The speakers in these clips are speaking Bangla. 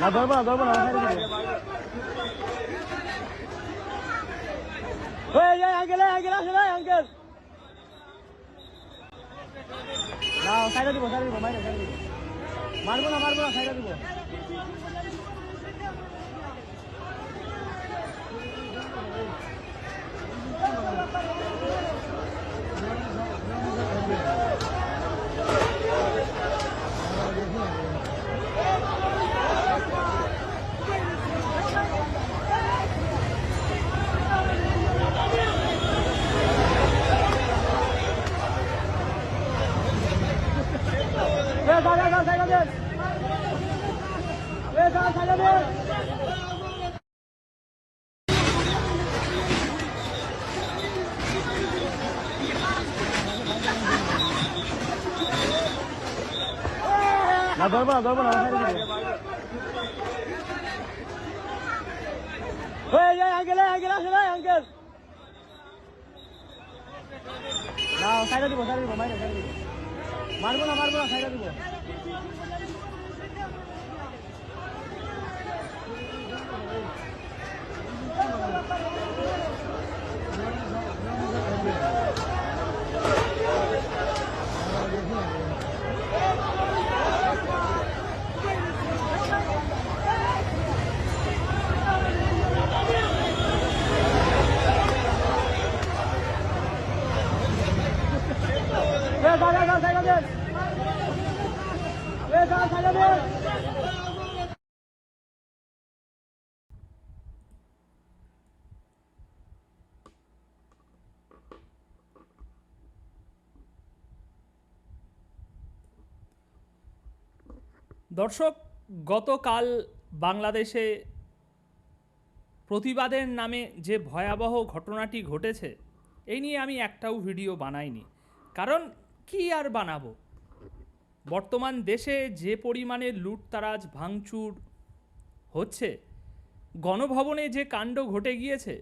না ধরবো না ধরবো না আঙ্কেল আঙ্কেল আসলে আঙ্কেল না সাইডে দিব সাইডে দিব মাইরে সাইডে দিব মারবো না মারবো না সাইডে দিব এ ধরবো না ধরবো না আঙ্কেল আঙ্কেল আসলে আঙ্কেল। না, সাইডে দিব সাইডে দিব। মারবো না মারবো না, সাইডে দিব এ দাদা দাদা সাইডে দেন এ দাদা সাইডে দেন দর্শক, গতকাল বাংলাদেশে প্রতিবাদের নামে যে ভয়াবহ ঘটনাটি ঘটেছে, এই নিয়ে আমি একটাও ভিডিও বানাইনি। কারণ কি আর বানাবো? বর্তমান দেশে যে পরিমাণে লুটতারাজ, ভাঙচুর হচ্ছে, গণভবনে যে কাণ্ড ঘটে গিয়েছে,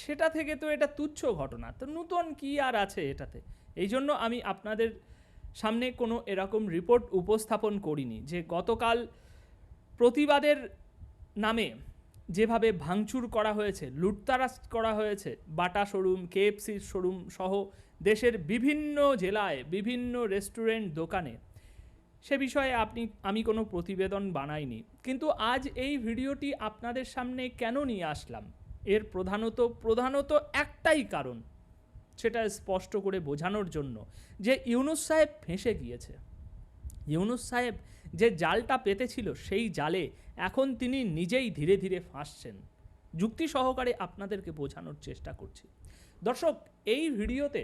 সেটা থেকে তো এটা তুচ্ছ ঘটনা। তো নূতন কি আর আছে এটাতে? এই জন্য আমি আপনাদের সামনে কোনো এরকম রিপোর্ট উপস্থাপন করিনি যে গতকাল প্রতিবাদের নামে যেভাবে ভাঙচুর করা হয়েছে, লুটতারাজ করা হয়েছে, বাটা শোরুম কেএফসির শোরুম সহ দেশের বিভিন্ন জেলায় বিভিন্ন রেস্টুরেন্ট দোকানে, সে বিষয়ে আপনি, আমি কোনো প্রতিবেদন বানাইনি। কিন্তু আজ এই ভিডিওটি আপনাদের সামনে কেন নিয়ে আসলাম? এর প্রধানত প্রধানত একটাই কারণ। সেটা স্পষ্ট করে বোঝানোর জন্য যে ইউনুস সাহেব ফেঁসে গিয়েছে। ইউনুস সাহেব যে জালটা পেতেছিল সেই জালে এখন তিনি নিজেই ধীরে ধীরে ফাঁসছেন। যুক্তি সহকারে আপনাদেরকে বোঝানোর চেষ্টা করছি। দর্শক, এই ভিডিওতে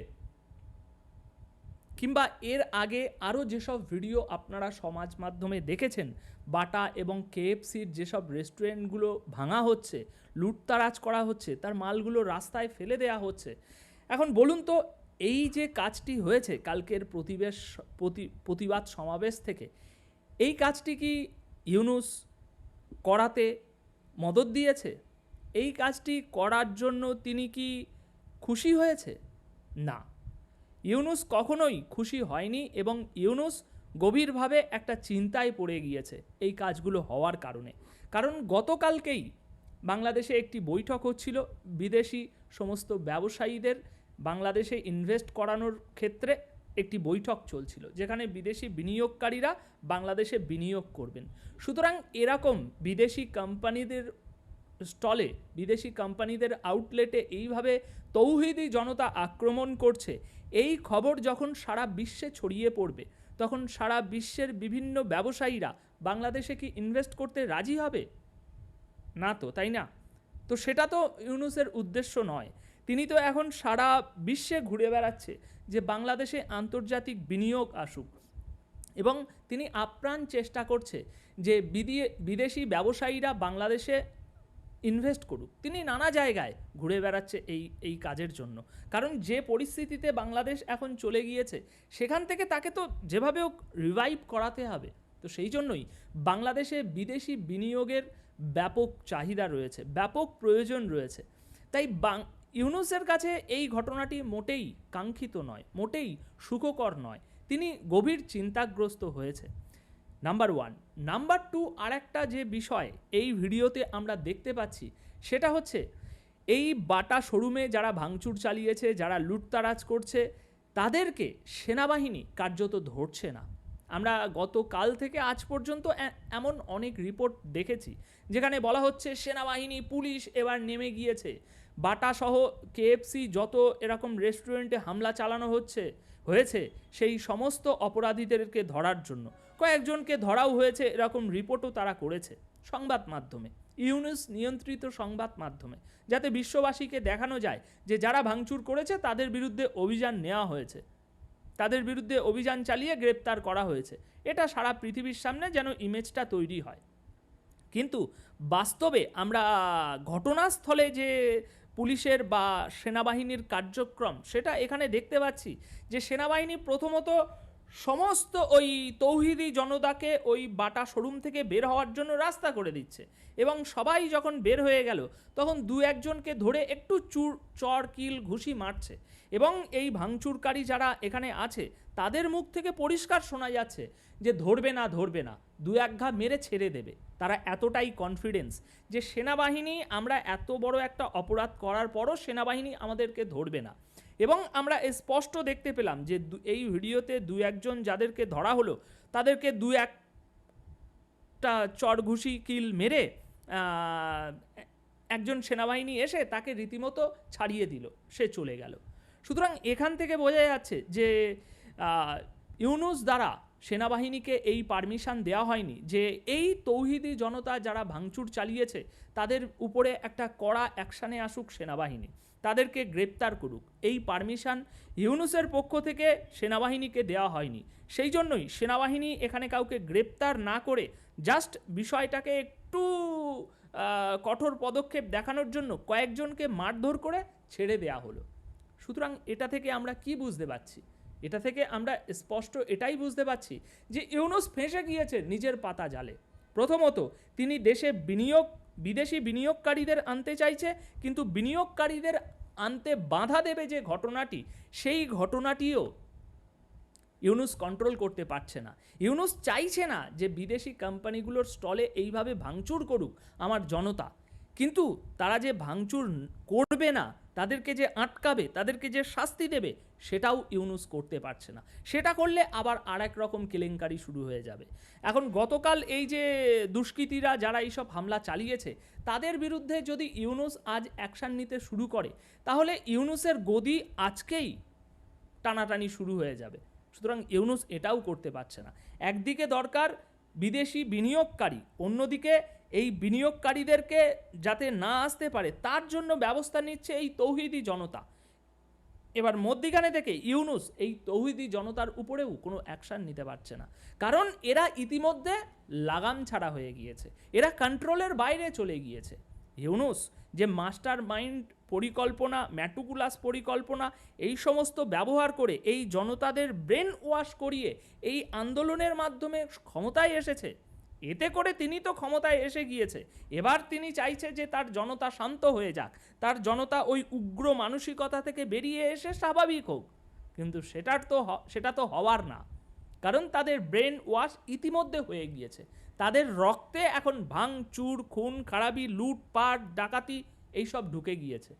কিংবা এর আগে আরও যেসব ভিডিও আপনারা সমাজ মাধ্যমে দেখেছেন, বাটা এবং কেএফসির যেসব রেস্টুরেন্টগুলো ভাঙা হচ্ছে, লুটতারাজ করা হচ্ছে, তার মালগুলো রাস্তায় ফেলে দেয়া হচ্ছে এখন বলুন তো, এই যে কাজটি হয়েছে কালকের প্রতিবেশ, প্রতি, প্রতিবাদ সমাবেশ থেকে, এই কাজটি কি ইউনুস করাতে মদত দিয়েছে? এই কাজটি করার জন্য তিনি কি খুশি হয়েছে? না। ইউনুস কখনোই খুশি হয়নি এবং ইউনুস গভীরভাবে একটা চিন্তায় পড়ে গিয়েছে এই কাজগুলো হওয়ার কারণে। কারণ গতকালকেই বাংলাদেশে একটি বৈঠক হচ্ছিল, বিদেশি সমস্ত ব্যবসায়ীদের বাংলাদেশে ইনভেস্ট করানোর ক্ষেত্রে একটি বৈঠক চলছিল, যেখানে বিদেশি বিনিয়োগকারীরা বাংলাদেশে বিনিয়োগ করবেন। সুতরাং এরকম বিদেশি কোম্পানিদের স্টলে বিদেশি কোম্পানিদের আউটলেটে এইভাবে তৌহিদি জনতা আক্রমণ করছে, এই খবর যখন সারা বিশ্বে ছড়িয়ে পড়বে, তখন সারা বিশ্বের বিভিন্ন ব্যবসায়ীরা বাংলাদেশে কি ইনভেস্ট করতে রাজি হবে? না তো, তাই না? তো সেটা তো ইউনুসের উদ্দেশ্য নয়। তিনি তো এখন সারা বিশ্বে ঘুরে বেড়াচ্ছে যে বাংলাদেশে আন্তর্জাতিক বিনিয়োগ আসুক। এবং তিনি আপ্রাণ চেষ্টা করছে যে বিদি- বিদেশি ব্যবসায়ীরা বাংলাদেশে ইনভেস্ট করুক। তিনি নানা জায়গায় ঘুরে বেড়াচ্ছে এই এই কাজের জন্য। কারণ যে পরিস্থিতিতে বাংলাদেশ এখন চলে গিয়েছে, সেখান থেকে তাকে তো যেভাবে হোক রিভাইভ করাতে হবে। তো সেই জন্যই বাংলাদেশে বিদেশি বিনিয়োগের ব্যাপক চাহিদা রয়েছে, ব্যাপক প্রয়োজন রয়েছে। তাই ইউনুসের কাছে এই ঘটনাটি মোটেই কাঙ্ক্ষিত নয়, মোটেই সুখকর নয়। তিনি গভীর চিন্তাগ্রস্ত হয়েছে। Number one. নাম্বার টু আরেকটা যে বিষয় এই ভিডিওতে আমরা দেখতে পাচ্ছি, সেটা হচ্ছে এই বাটা শোরুমে যারা ভাঙচুর চালিয়েছে, যারা লুটতারাজ করছে, তাদেরকে সেনাবাহিনী কার্যত ধরছে না। আমরা গতকাল থেকে আজ পর্যন্ত এমন অনেক রিপোর্ট দেখেছি, যেখানে বলা হচ্ছে সেনাবাহিনী, পুলিশ এবার নেমে গিয়েছে। বাটা সহ কেএফসি যত এরকম রেস্টুরেন্টে হামলা চালানো হচ্ছে, হয়েছে, সেই সমস্ত অপরাধীদেরকে ধরার জন্য। কয়েকজনকে ধরাও হয়েছে, এরকম রিপোর্টও তারা করেছে সংবাদ মাধ্যমে, ইউনিস নিয়ন্ত্রিত সংবাদ মাধ্যমে, যাতে বিশ্ববাসীকে দেখানো যায় যে যারা ভাঙচুর করেছে, তাদের বিরুদ্ধে অভিযান নেওয়া হয়েছে। তাদের বিরুদ্ধে অভিযান চালিয়ে গ্রেপ্তার করা হয়েছে। এটা সারা পৃথিবীর সামনে যেন ইমেজটা তৈরি হয়। কিন্তু বাস্তবে আমরা ঘটনাস্থলে যে পুলিশের বা সেনাবাহিনীর কার্যক্রম সেটা এখানে দেখতে পাচ্ছি যে সেনাবাহিনী প্রথমত সমস্ত ওই তৌহিদি জনতাকে ওই বাটা শোরুম থেকে বের হওয়ার জন্য রাস্তা করে দিচ্ছে। এবং সবাই যখন বের হয়ে গেল, তখন দু একজনকে ধরে একটু চুর চর কিল ঘুষি মারছে। এবং এই ভাঙচুরকারী যারা এখানে আছে, তাদের মুখ থেকে পরিষ্কার শোনা যাচ্ছে যে ধরবে না ধরবে না, দু এক ঘা মেরে ছেড়ে দেবে। তারা এতটাই কনফিডেন্স যে সেনাবাহিনী আমরা এত বড় একটা অপরাধ করার পরও সেনাবাহিনী আমাদেরকে ধরবে না। এবং আমরা স্পষ্ট দেখতে পেলাম যে এই ভিডিওতে দু একজন যাদেরকে ধরা হলো, তাদেরকে দু একটা চড়ঘুষি কিল মেরে একজন সেনাবাহিনী এসে তাকে রীতিমতো ছাড়িয়ে দিল, সে চলে গেল। সুতরাং এখান থেকে বোঝা যাচ্ছে যে ইউনুস দ্বারা সেনাবাহিনীকে এই পারমিশন দেওয়া হয়নি যে এই তৌহিদি জনতা যারা ভাঙচুর চালিয়েছে, তাদের উপরে একটা কড়া অ্যাকশানে আসুক সেনাবাহিনী, তাদেরকে গ্রেপ্তার করুক। এই পারমিশন ইউনুসের পক্ষ থেকে সেনাবাহিনীকে দেওয়া হয়নি। সেই জন্যই সেনাবাহিনী এখানে কাউকে গ্রেপ্তার না করে জাস্ট বিষয়টাকে একটু কঠোর পদক্ষেপ দেখানোর জন্য কয়েকজনকে মারধর করে ছেড়ে দেওয়া হলো। সুতরাং এটা থেকে আমরা কি বুঝতে পারছি? এটা থেকে আমরা স্পষ্ট এটাই বুঝতে পারছি যে ইউনুস ফেঁসে গিয়েছে নিজের পাতা জালে। প্রথমত, তিনি দেশে বিনিয়োগ, বিদেশি বিনিয়োগকারীদের আনতে চাইছে, কিন্তু বিনিয়োগকারীদের আনতে বাধা দেবে যে ঘটনাটি, সেই ঘটনাটিও ইউনুস কন্ট্রোল করতে পারছে না। ইউনুস চাইছে না যে বিদেশি কোম্পানিগুলোর স্টলে এইভাবে ভাঙচুর করুক আমার জনতা। কিন্তু তারা যে ভাঙচুর করবে না, তাদেরকে যে আটকাবে, তাদেরকে যে শাস্তি দেবে, সেটাও ইউনুস করতে পারছে না। সেটা করলে আবার আর এক রকম কেলেঙ্কারি শুরু হয়ে যাবে। এখন গতকাল এই যে দুষ্কৃতীরা যারা এইসব হামলা চালিয়েছে, তাদের বিরুদ্ধে যদি ইউনুস আজ অ্যাকশান নিতে শুরু করে, তাহলে ইউনুসের গদি আজকেই টানাটানি শুরু হয়ে যাবে। সুতরাং ইউনুস এটাও করতে পারছে না। একদিকে দরকার বিদেশি বিনিয়োগকারী, অন্যদিকে এই বিনিয়োগকারীদেরকে যাতে না আসতে পারে, তার জন্য ব্যবস্থা নিচ্ছে এই তৌহিদি জনতা। এবার মধ্যিখানে থেকে ইউনুস এই তৌহিদি জনতার উপরেও কোনো অ্যাকশান নিতে পারছে না। কারণ এরা ইতিমধ্যে লাগাম ছাড়া হয়ে গিয়েছে। এরা কন্ট্রোলের বাইরে চলে গিয়েছে। ইউনুস যে মাস্টার মাইন্ড পরিকল্পনা ম্যাটুকুলাস পরিকল্পনা, এই সমস্ত ব্যবহার করে এই জনতাদের ব্রেন ওয়াশ করিয়ে এই আন্দোলনের মাধ্যমে ক্ষমতায় এসেছে। এতে করে তিনি তো ক্ষমতায় এসে গিয়েছে। এবার তিনি চাইছে যে তার জনতা শান্ত হয়ে যাক। তার জনতা ওই উগ্র মানসিকতা থেকে বেরিয়ে এসে স্বাভাবিক হোক। কিন্তু সেটার তো সেটা তো হওয়ার না। কারণ তাদের ব্রেন ওয়াশ ইতিমধ্যে হয়ে গিয়েছে। তাদের রক্তে এখন ভাঙচুর, খুন, খারাপি, লুটপাট, ডাকাতি এইসব ঢুকে গিয়েছে।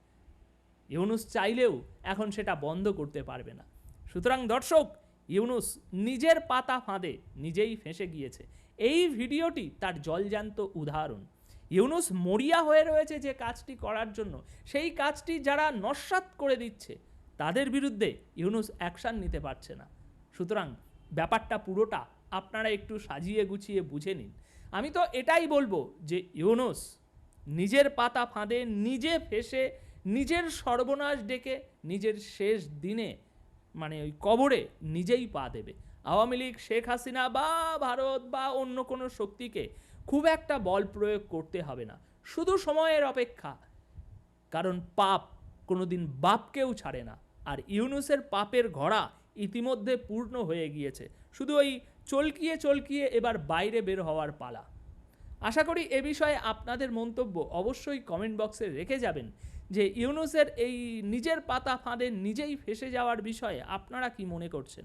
ইউনুস চাইলেও এখন সেটা বন্ধ করতে পারবে না। সুতরাং দর্শক, ইউনুস নিজের পাতা ফাঁদে নিজেই ফেঁসে গিয়েছে। এই ভিডিওটি তার জলজান্ত উদাহরণ। ইউনুস মরিয়া হয়ে রয়েছে যে কাজটি করার জন্য। সেই কাজটি যারা নস্বাত করে দিচ্ছে, তাদের বিরুদ্ধে ইউনুস অ্যাকশান নিতে পারছে না। সুতরাং ব্যাপারটা পুরোটা আপনারা একটু সাজিয়ে গুছিয়ে বুঝে নিন। আমি তো এটাই বলব যে ইউনুস নিজের পাতা ফাঁদে, নিজে ফেসে, নিজের সর্বনাশ ডেকে, নিজের শেষ দিনে মানে ওই কবরে নিজেই পা দেবে। আওয়ামী লীগ, শেখ হাসিনা বা ভারত বা অন্য কোনো শক্তিকে খুব একটা বল প্রয়োগ করতে হবে না। শুধু সময়ের অপেক্ষা। কারণ পাপ কোনোদিন বাপকেও ছাড়ে না। আর ইউনুসের পাপের ঘোড়া ইতিমধ্যে পূর্ণ হয়ে গিয়েছে। শুধু ওই চলকিয়ে চলকিয়ে এবার বাইরে বের হওয়ার পালা। আশা করি এ বিষয়ে আপনাদের মন্তব্য অবশ্যই কমেন্ট বক্সে রেখে যাবেন যে ইউনুসের এই নিজের পাতা ফাঁদে নিজেই ফেসে যাওয়ার বিষয়ে আপনারা কি মনে করছেন?